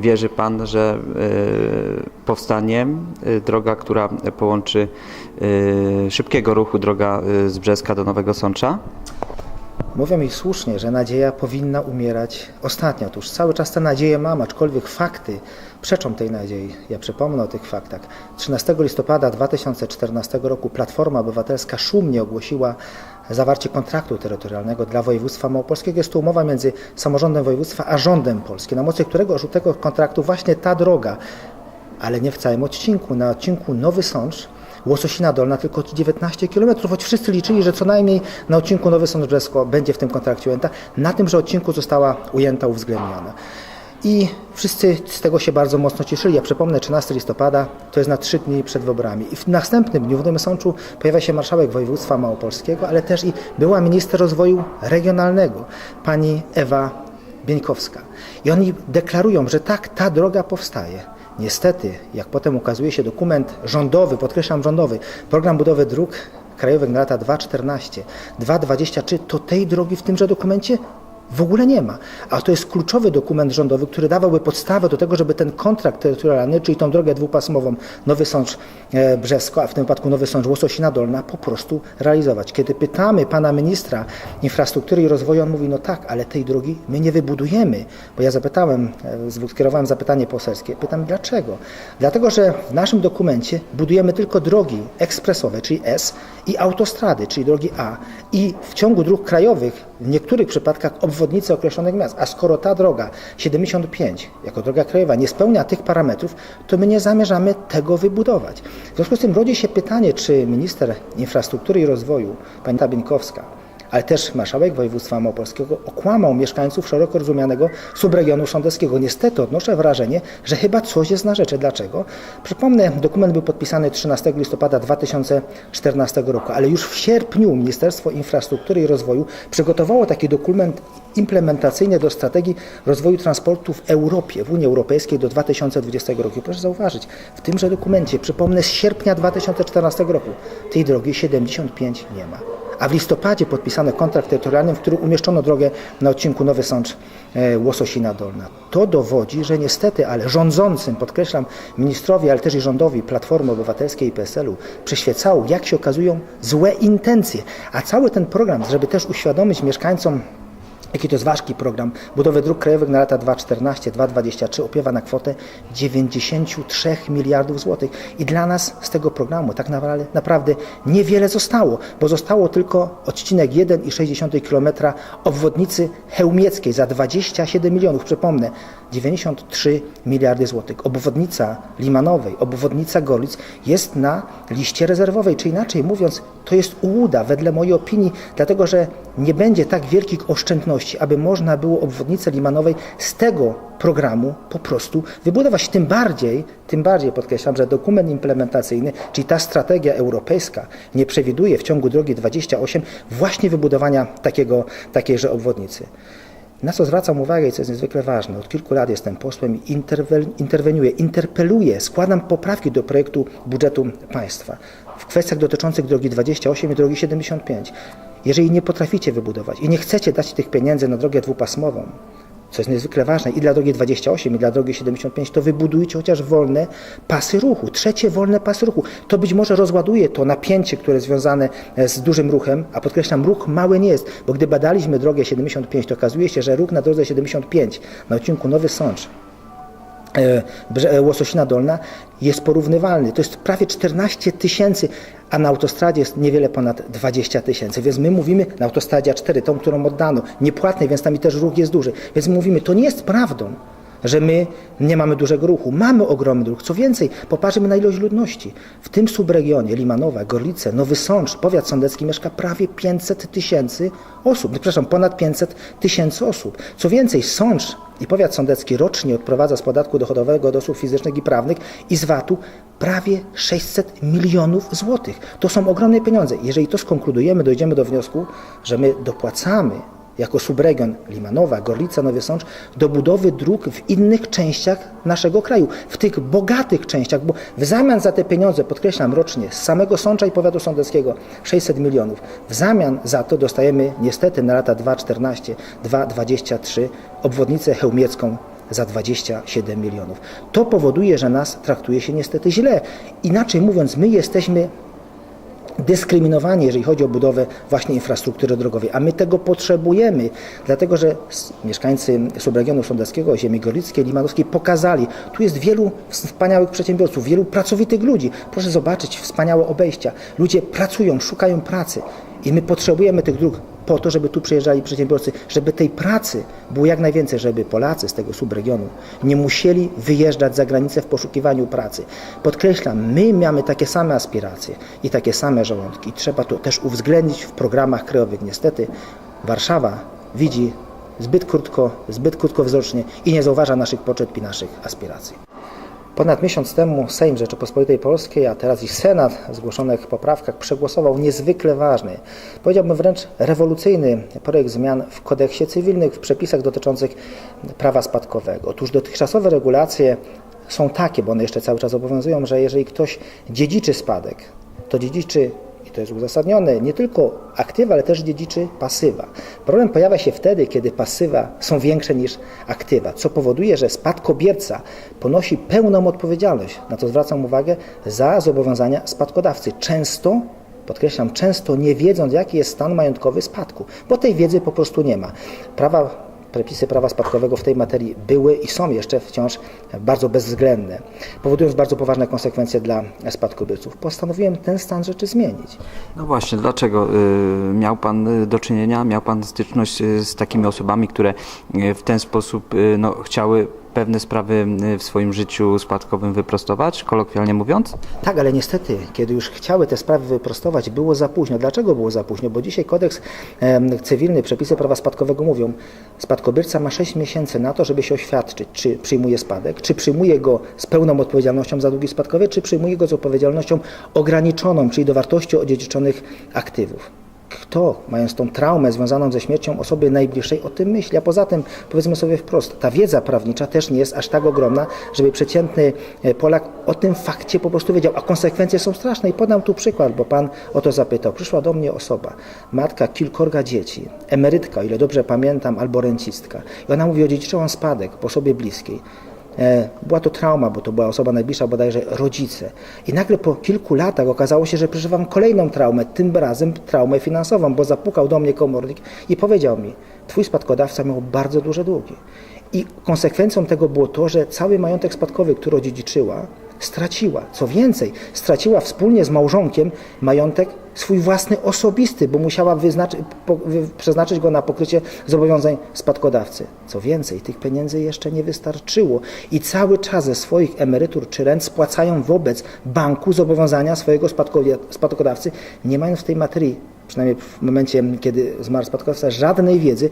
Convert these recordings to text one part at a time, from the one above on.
wierzy Pan, że y, powstanie y, droga, która połączy y, szybkiego ruchu droga z Brzeska do Nowego Sącza? Mówią mi słusznie, że nadzieja powinna umierać ostatnio. Otóż cały czas tę nadzieję mam, aczkolwiek fakty przeczą tej nadziei. Ja przypomnę o tych faktach. 13 listopada 2014 roku Platforma Obywatelska szumnie ogłosiła zawarcie kontraktu terytorialnego dla województwa małopolskiego. Jest to umowa między samorządem województwa a rządem polskim, na mocy którego tego kontraktu właśnie ta droga, ale nie w całym odcinku, na odcinku Nowy Sącz Łososina Dolna tylko 19 km, choć wszyscy liczyli, że co najmniej na odcinku Nowy Sącz Brzesko będzie w tym kontrakcie ujęta. Na tymże odcinku została ujęta, uwzględniona. I wszyscy z tego się bardzo mocno cieszyli. Ja przypomnę, 13 listopada to jest na trzy dni przed wyborami. I w następnym dniu w Nowym Sączu pojawia się marszałek województwa małopolskiego, ale też i była minister rozwoju regionalnego, pani Ewa Bieńkowska. I oni deklarują, że tak, ta droga powstaje. Niestety, jak potem ukazuje się dokument rządowy, podkreślam rządowy, program budowy dróg krajowych na lata 2.14, 2.23, to tej drogi w tymże dokumencie w ogóle nie ma. A to jest kluczowy dokument rządowy, który dawałby podstawę do tego, żeby ten kontrakt terytorialny, czyli tą drogę dwupasmową Nowy Sącz e, Brzesko, a w tym wypadku Nowy Sącz Łososina Dolna, po prostu realizować. Kiedy pytamy pana ministra infrastruktury i rozwoju, on mówi, no tak, ale tej drogi my nie wybudujemy. Bo ja zapytałem, e, skierowałem zapytanie poselskie, pytam dlaczego? Dlatego, że w naszym dokumencie budujemy tylko drogi ekspresowe, czyli S i autostrady, czyli drogi A. I w ciągu dróg krajowych w niektórych przypadkach obwodnice określonych miast. A skoro ta droga 75 jako droga krajowa nie spełnia tych parametrów, to my nie zamierzamy tego wybudować. W związku z tym rodzi się pytanie, czy minister infrastruktury i rozwoju, pani Tabienkowska, ale też marszałek województwa małopolskiego okłamał mieszkańców szeroko rozumianego subregionu sądeckiego. Niestety odnoszę wrażenie, że chyba coś jest na rzeczy. Dlaczego? Przypomnę, dokument był podpisany 13 listopada 2014 roku, ale już w sierpniu Ministerstwo Infrastruktury i Rozwoju przygotowało taki dokument implementacyjny do strategii rozwoju transportu w Europie, w Unii Europejskiej do 2020 roku. Proszę zauważyć, w tymże dokumencie, przypomnę, z sierpnia 2014 roku tej drogi 75 nie ma a w listopadzie podpisano kontrakt terytorialny, w którym umieszczono drogę na odcinku Nowy Sącz e, Łososina Dolna. To dowodzi, że niestety, ale rządzącym, podkreślam, ministrowi, ale też i rządowi Platformy Obywatelskiej i PSL-u przyświecało, jak się okazują, złe intencje. A cały ten program, żeby też uświadomić mieszkańcom Jaki to jest ważki program budowy dróg krajowych na lata 2014-2023 opiewa na kwotę 93 miliardów złotych. I dla nas z tego programu tak naprawdę, niewiele zostało, bo zostało tylko odcinek 1,6 km obwodnicy Chełmieckiej za 27 milionów. Przypomnę, 93 miliardy złotych. Obwodnica Limanowej, obwodnica Gorlic jest na liście rezerwowej, czy inaczej mówiąc, to jest ułuda wedle mojej opinii, dlatego że nie będzie tak wielkich oszczędności, aby można było obwodnicę Limanowej z tego programu po prostu wybudować. Tym bardziej, tym bardziej podkreślam, że dokument implementacyjny, czyli ta strategia europejska nie przewiduje w ciągu drogi 28 właśnie wybudowania takiego, takiejże obwodnicy. Na co zwracam uwagę i co jest niezwykle ważne, od kilku lat jestem posłem i interweniuję, interpeluję, składam poprawki do projektu budżetu państwa w kwestiach dotyczących drogi 28 i drogi 75. Jeżeli nie potraficie wybudować i nie chcecie dać tych pieniędzy na drogę dwupasmową, co jest niezwykle ważne i dla drogi 28, i dla drogi 75, to wybudujcie chociaż wolne pasy ruchu, trzecie wolne pasy ruchu. To być może rozładuje to napięcie, które jest związane z dużym ruchem, a podkreślam, ruch mały nie jest, bo gdy badaliśmy drogę 75, to okazuje się, że ruch na drodze 75 na odcinku Nowy Sącz e, Łososina Dolna jest porównywalny. To jest prawie 14 tysięcy, a na autostradzie jest niewiele ponad 20 tysięcy. Więc my mówimy na autostradzie A4, tą, którą oddano, niepłatnej, więc tam też ruch jest duży. Więc my mówimy, to nie jest prawdą, że my nie mamy dużego ruchu. Mamy ogromny ruch. Co więcej, popatrzmy na ilość ludności. W tym subregionie Limanowa, Gorlice, Nowy Sącz, powiat sądecki mieszka prawie 500 tysięcy osób. Przepraszam, ponad 500 tysięcy osób. Co więcej, Sącz i powiat sądecki rocznie odprowadza z podatku dochodowego od osób fizycznych i prawnych i z VAT-u prawie 600 milionów złotych. To są ogromne pieniądze. Jeżeli to skonkludujemy, dojdziemy do wniosku, że my dopłacamy jako subregion Limanowa, Gorlica, Nowy Sącz do budowy dróg w innych częściach naszego kraju, w tych bogatych częściach, bo w zamian za te pieniądze, podkreślam rocznie, z samego Sącza i powiatu sądeckiego 600 milionów, w zamian za to dostajemy niestety na lata 2,14, 2,23 obwodnicę chełmiecką za 27 milionów. To powoduje, że nas traktuje się niestety źle. Inaczej mówiąc, my jesteśmy dyskryminowani, jeżeli chodzi o budowę właśnie infrastruktury drogowej, a my tego potrzebujemy, dlatego że mieszkańcy subregionu sądeckiego, ziemi gorlickiej, limanowskiej pokazali, tu jest wielu wspaniałych przedsiębiorców, wielu pracowitych ludzi. Proszę zobaczyć wspaniałe obejścia. Ludzie pracują, szukają pracy i my potrzebujemy tych dróg po to, żeby tu przyjeżdżali przedsiębiorcy, żeby tej pracy było jak najwięcej, żeby Polacy z tego subregionu nie musieli wyjeżdżać za granicę w poszukiwaniu pracy. Podkreślam, my mamy takie same aspiracje i takie same żołądki. Trzeba to też uwzględnić w programach krajowych. Niestety Warszawa widzi zbyt krótko, zbyt krótkowzrocznie i nie zauważa naszych potrzeb i naszych aspiracji. Ponad miesiąc temu Sejm Rzeczypospolitej Polskiej, a teraz i Senat w zgłoszonych poprawkach przegłosował niezwykle ważny, powiedziałbym wręcz rewolucyjny projekt zmian w kodeksie cywilnym, w przepisach dotyczących prawa spadkowego. Otóż dotychczasowe regulacje są takie, bo one jeszcze cały czas obowiązują, że jeżeli ktoś dziedziczy spadek, to dziedziczy i to jest uzasadnione, nie tylko aktywa, ale też dziedziczy pasywa. Problem pojawia się wtedy, kiedy pasywa są większe niż aktywa, co powoduje, że spadkobierca ponosi pełną odpowiedzialność, na to zwracam uwagę, za zobowiązania spadkodawcy. Często podkreślam, często nie wiedząc, jaki jest stan majątkowy spadku, bo tej wiedzy po prostu nie ma. Prawa, przepisy prawa spadkowego w tej materii były i są jeszcze wciąż bardzo bezwzględne, powodując bardzo poważne konsekwencje dla spadkobierców. Postanowiłem ten stan rzeczy zmienić. No właśnie, dlaczego y, miał Pan y, do czynienia, miał Pan styczność y, z takimi osobami, które w ten sposób no, chciały pewne sprawy y, w swoim życiu spadkowym wyprostować, kolokwialnie mówiąc? Tak, ale niestety, kiedy już chciały te sprawy wyprostować, było za późno. Dlaczego było za późno? Bo dzisiaj kodeks cywilny, przepisy prawa spadkowego mówią, spadkobierca ma 6 miesięcy na to, żeby się oświadczyć, czy przyjmuje spadek, czy przyjmuje go z pełną odpowiedzialnością za długi spadkowe, czy przyjmuje go z odpowiedzialnością ograniczoną, czyli do wartości odziedziczonych aktywów. Kto, mając tą traumę związaną ze śmiercią osoby najbliższej, o tym myśli? A poza tym, powiedzmy sobie wprost, ta wiedza prawnicza też nie jest aż tak ogromna, żeby przeciętny e, Polak o tym fakcie po prostu wiedział. A konsekwencje są straszne. I podam tu przykład, bo pan o to zapytał. Przyszła do mnie osoba, matka kilkorga dzieci, emerytka, o ile dobrze pamiętam, albo rencistka. I ona mówi, odziedziczyłam spadek po osobie bliskiej. E, Była to trauma, bo to była osoba najbliższa, bodajże rodzice. I nagle po kilku latach okazało się, że przeżywam kolejną traumę, tym razem traumę finansową, bo zapukał do mnie komornik i powiedział mi, twój spadkodawca miał bardzo duże długi. I konsekwencją tego było to, że cały majątek spadkowy, który odziedziczyła, straciła. Co więcej, straciła wspólnie z małżonkiem majątek swój własny osobisty, bo musiała po, przeznaczyć go na pokrycie zobowiązań spadkodawcy. Co więcej, tych pieniędzy jeszcze nie wystarczyło i cały czas ze swoich emerytur czy rent spłacają wobec banku zobowiązania swojego spadkodawcy, nie mając w tej materii, przynajmniej w momencie, kiedy zmarł spadkodawca, żadnej wiedzy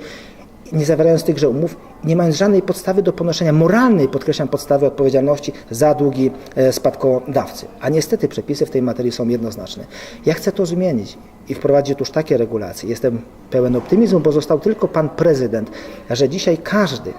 nie zawierając tychże umów, nie mając żadnej podstawy do ponoszenia moralnej, podkreślam, podstawy odpowiedzialności za długi e, spadkodawcy. A niestety przepisy w tej materii są jednoznaczne. Ja chcę to zmienić i wprowadzić otóż takie regulacje. Jestem pełen optymizmu, bo został tylko pan prezydent, że dzisiaj każdy,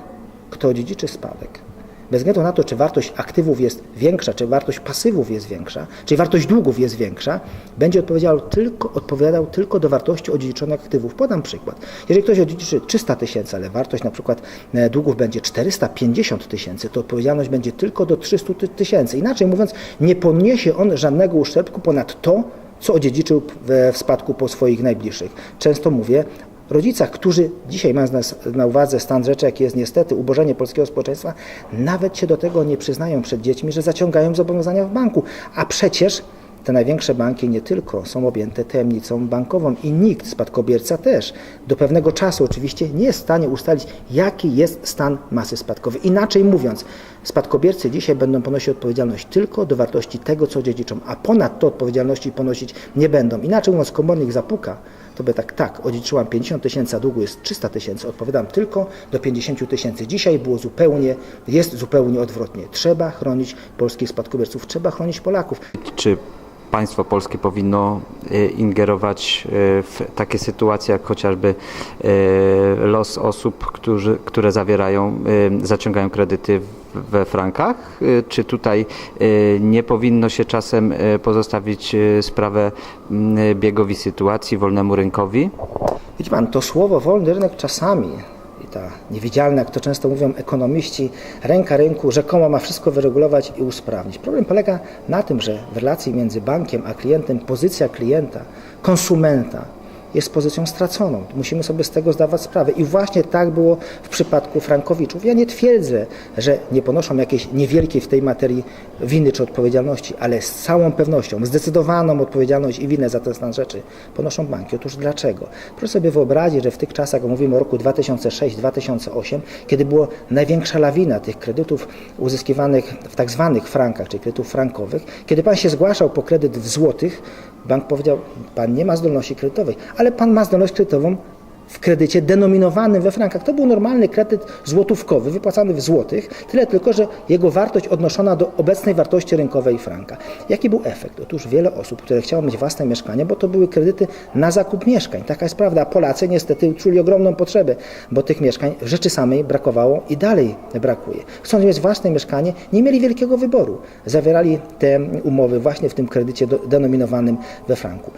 kto dziedziczy spadek, bez względu na to, czy wartość aktywów jest większa, czy wartość pasywów jest większa, czy wartość długów jest większa, będzie odpowiadał tylko, odpowiadał tylko do wartości odziedziczonych aktywów. Podam przykład. Jeżeli ktoś odziedziczy 300 tysięcy, ale wartość na przykład e, długów będzie 450 tysięcy, to odpowiedzialność będzie tylko do 300 ty- tysięcy. Inaczej mówiąc, nie poniesie on żadnego uszczerbku ponad to, co odziedziczył w spadku po swoich najbliższych. Często mówię rodzicach, którzy dzisiaj mając na, na uwadze stan rzeczy, jaki jest niestety ubożenie polskiego społeczeństwa, nawet się do tego nie przyznają przed dziećmi, że zaciągają zobowiązania w banku. A przecież te największe banki nie tylko są objęte tajemnicą bankową i nikt, spadkobierca też, do pewnego czasu oczywiście nie jest w stanie ustalić, jaki jest stan masy spadkowej. Inaczej mówiąc, spadkobiercy dzisiaj będą ponosić odpowiedzialność tylko do wartości tego, co dziedziczą, a ponad to odpowiedzialności ponosić nie będą. Inaczej mówiąc, komornik zapuka, to by tak, tak, odziedziczyłam 50 tysięcy, a długu jest 300 tysięcy, odpowiadam tylko do 50 tysięcy. Dzisiaj było zupełnie, jest zupełnie odwrotnie. Trzeba chronić polskich spadkobierców, trzeba chronić Polaków. Czy państwo polskie powinno y, ingerować y, w takie sytuacje, jak chociażby y, los osób, którzy, które zawierają, zaciągają kredyty we frankach? Y, Czy tutaj y, nie powinno się czasem y, pozostawić sprawę mm, biegowi sytuacji, wolnemu rynkowi? Widzi pan, to słowo wolny rynek czasami, i ta niewidzialna, jak to często mówią ekonomiści, ręka rynku rzekomo ma wszystko wyregulować i usprawnić. Problem polega na tym, że w relacji między bankiem a klientem pozycja klienta, konsumenta jest pozycją straconą. Musimy sobie z tego zdawać sprawę. I właśnie tak było w przypadku Frankowiczów. Ja nie twierdzę, że nie ponoszą jakiejś niewielkiej w tej materii winy czy odpowiedzialności, ale z całą pewnością, zdecydowaną odpowiedzialność i winę za ten stan rzeczy ponoszą banki. Otóż dlaczego? Proszę sobie wyobrazić, że w tych czasach, mówimy o roku 2006-2008, kiedy była największa lawina tych kredytów uzyskiwanych w tak zwanych frankach, czyli kredytów frankowych, kiedy pan się zgłaszał po kredyt w złotych, bank powiedział, pan nie ma zdolności kredytowej, ale pan ma zdolność kredytową w kredycie denominowanym we frankach. To był normalny kredyt złotówkowy, wypłacany w złotych, tyle tylko, że jego wartość odnoszona do obecnej wartości rynkowej franka. Jaki był efekt? Otóż wiele osób, które chciało mieć własne mieszkanie, bo to były kredyty na zakup mieszkań. Taka jest prawda. Polacy niestety czuli ogromną potrzebę, bo tych mieszkań rzeczy samej brakowało i dalej brakuje. Chcąc mieć własne mieszkanie, nie mieli wielkiego wyboru. Zawierali te umowy właśnie w tym kredycie denominowanym we franku.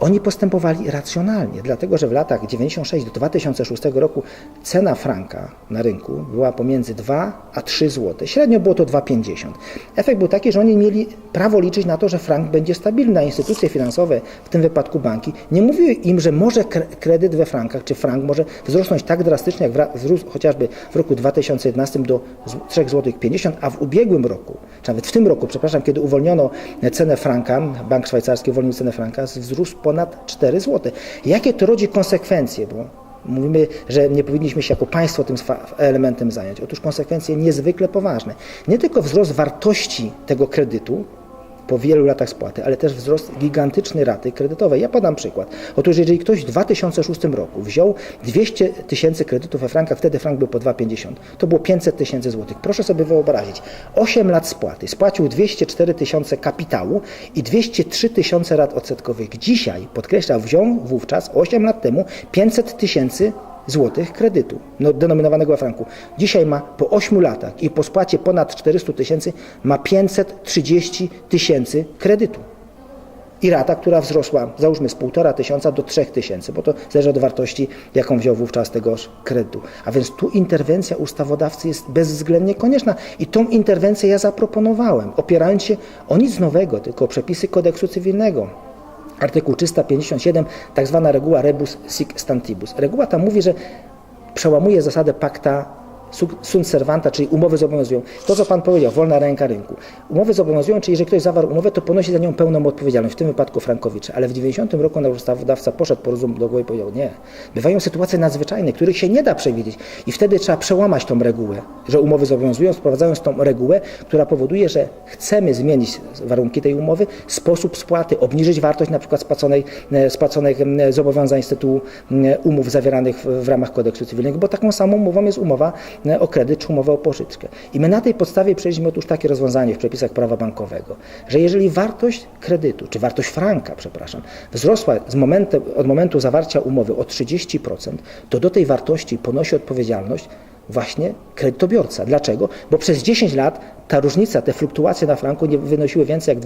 Oni postępowali racjonalnie, dlatego że w latach 96 do 2006 roku cena franka na rynku była pomiędzy 2 a 3 zł. Średnio było to 2,50. Efekt był taki, że oni mieli prawo liczyć na to, że frank będzie stabilny, a instytucje finansowe, w tym wypadku banki, nie mówiły im, że może kre- kredyt we frankach, czy frank może wzrosnąć tak drastycznie, jak wzrósł chociażby w roku 2011 do z- 3 zł 50, a w ubiegłym roku, czy nawet w tym roku, przepraszam, kiedy uwolniono cenę franka, bank szwajcarski uwolnił cenę franka, wzrósł ponad 4 zł. Jakie to rodzi konsekwencje? Bo Mówimy, że nie powinniśmy się jako państwo tym elementem zająć. Otóż konsekwencje niezwykle poważne. Nie tylko wzrost wartości tego kredytu po wielu latach spłaty, ale też wzrost gigantycznej raty kredytowej. Ja podam przykład. Otóż jeżeli ktoś w 2006 roku wziął 200 tysięcy kredytów we frankach, wtedy frank był po 2,50, to było 500 tysięcy złotych. Proszę sobie wyobrazić, 8 lat spłaty, spłacił 204 tysiące kapitału i 203 tysiące rat odsetkowych. Dzisiaj, podkreślam, wziął wówczas 8 lat temu 500 tysięcy złotych kredytu no, denominowanego we franku. Dzisiaj ma po 8 latach i po spłacie ponad 400 tysięcy ma 530 tysięcy kredytu. I rata, która wzrosła, załóżmy z 1,5 tysiąca do 3 tysięcy, bo to zależy od wartości, jaką wziął wówczas tegoż kredytu. A więc tu interwencja ustawodawcy jest bezwzględnie konieczna. I tą interwencję ja zaproponowałem, opierając się o nic nowego, tylko o przepisy kodeksu cywilnego. Artykuł 357, tak zwana reguła rebus sic stantibus. Reguła ta mówi, że przełamuje zasadę pacta su- sunt servanta, czyli umowy zobowiązują. To, co Pan powiedział, wolna ręka rynku. Umowy zobowiązują, czyli jeżeli ktoś zawarł umowę, to ponosi za nią pełną odpowiedzialność, w tym wypadku Frankowicze. Ale w 90 roku ustawodawca poszedł po rozum do głowy i powiedział, nie. Bywają sytuacje nadzwyczajne, których się nie da przewidzieć i wtedy trzeba przełamać tą regułę, że umowy zobowiązują, wprowadzając tą regułę, która powoduje, że chcemy zmienić warunki tej umowy, sposób spłaty, obniżyć wartość na przykład spłaconej, e, spłaconych zobowiązań z tytułu umów zawieranych w, ramach kodeksu cywilnego, bo taką samą umową jest umowa o kredyt czy umowę o pożyczkę. I my na tej podstawie przejęliśmy otóż takie rozwiązanie w przepisach prawa bankowego, że jeżeli wartość kredytu, czy wartość franka, przepraszam, wzrosła z momentu, od momentu zawarcia umowy o 30%, to do tej wartości ponosi odpowiedzialność właśnie kredytobiorca. Dlaczego? Bo przez 10 lat ta różnica, te fluktuacje na franku nie wynosiły więcej jak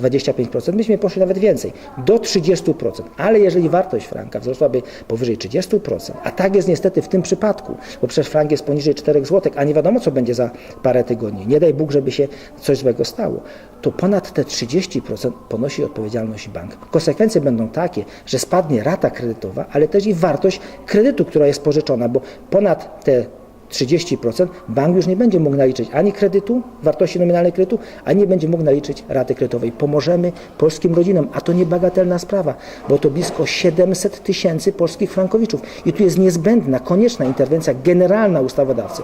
20-25%. Myśmy poszli nawet więcej, do 30%. Ale jeżeli wartość franka wzrosłaby powyżej 30%, a tak jest niestety w tym przypadku, bo przecież frank jest poniżej 4 zł, a nie wiadomo co będzie za parę tygodni. Nie daj Bóg, żeby się coś złego stało. To ponad te 30% ponosi odpowiedzialność bank. Konsekwencje będą takie, że spadnie rata kredytowa, ale też i wartość kredytu, która jest pożyczona, bo ponad te 30% bank już nie będzie mógł naliczyć ani kredytu, wartości nominalnej kredytu, ani nie będzie mógł naliczyć raty kredytowej. Pomożemy polskim rodzinom, a to niebagatelna sprawa, bo to blisko 700 tysięcy polskich frankowiczów. I tu jest niezbędna, konieczna interwencja generalna ustawodawcy.